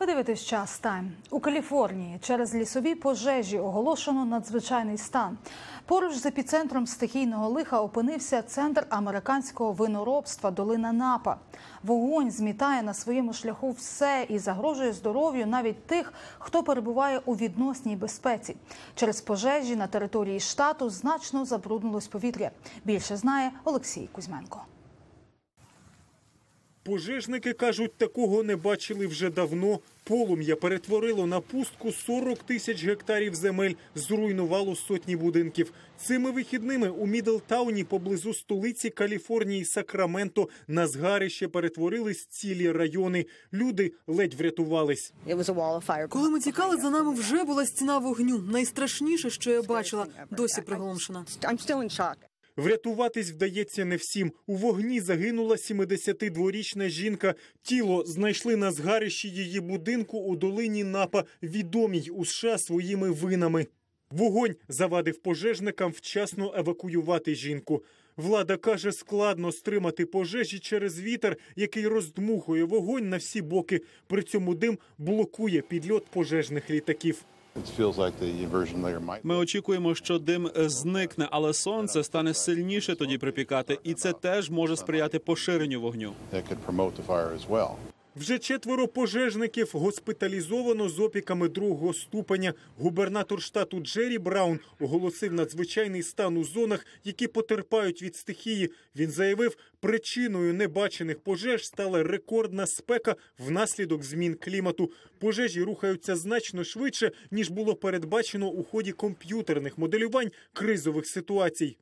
Ви час тайм у Каліфорнії. Через лісові пожежі оголошено надзвичайний стан. Поруч з епіцентром стихійного лиха опинився центр американського виноробства Долина Напа. Вогонь змітає на своєму шляху все і загрожує здоров'ю навіть тих, хто перебуває у відносній безпеці. Через пожежі на території штату значно забруднилось повітря. Більше знає Олексій Кузьменко. Пожежники кажуть, такого не бачили вже давно. Полум'я перетворило на пустку 40 тисяч гектарів земель, зруйнувало сотні будинків. Цими вихідними у Мідлтауні поблизу столиці Каліфорнії Сакраменто на згарище перетворились цілі райони. Люди ледь врятувались. Коли ми тікали, за нами вже була стіна вогню. Найстрашніше, що я бачила, досі приголомшена. Врятуватись вдається не всім. У вогні загинула 72-річна жінка. Тіло знайшли на згарищі її будинку у долині Напа, відомій у США своїми винами. Вогонь завадив пожежникам вчасно евакуювати жінку. Влада каже, складно стримати пожежі через вітер, який роздмухує вогонь на всі боки. При цьому дим блокує підльот пожежних літаків. Ми очікуємо, що дим зникне, але сонце стане сильніше тоді припікати, і це теж може сприяти поширенню вогню. Вже четверо пожежників госпіталізовано з опіками другого ступеня. Губернатор штату Джері Браун оголосив надзвичайний стан у зонах, які потерпають від стихії. Він заявив, причиною небачених пожеж стала рекордна спека внаслідок змін клімату. Пожежі рухаються значно швидше ніж було передбачено у ході комп'ютерних моделювань кризових ситуацій.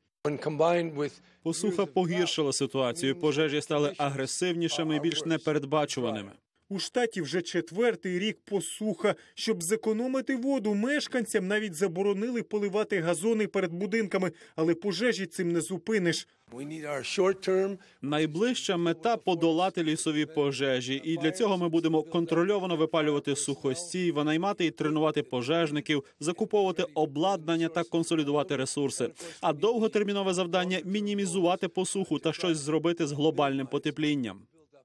Посуха погіршила ситуацію. Пожежі стали агресивнішими і більш непередбачуваними. У штаті вже четвертий рік посуха. Щоб зекономити воду, мешканцям навіть заборонили поливати газони перед будинками, але пожежі цим не зупиниш. Найближча мета подолати лісові пожежі, і для цього ми будемо контрольовано випалювати сухостій, винаймати і тренувати пожежників, закуповувати обладнання та консолідувати ресурси. А довготермінове завдання мінімізувати посуху та щось зробити з глобальним потеплінням.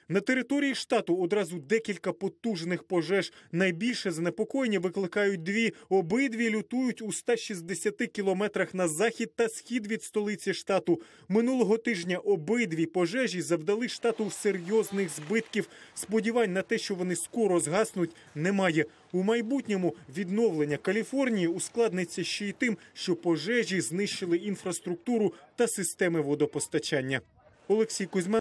На території штату одразу декілька потужних пожеж. Найбільше занепокоєння викликають дві. Обидві лютують у 160 кілометрах на захід та схід від столиці штату. Минулого тижня обидві пожежі завдали штату серйозних збитків. Сподівань на те, що вони скоро згаснуть, немає. У майбутньому відновлення Каліфорнії ускладниться ще й тим, що пожежі знищили інфраструктуру та системи водопостачання. Олексій Кузьма.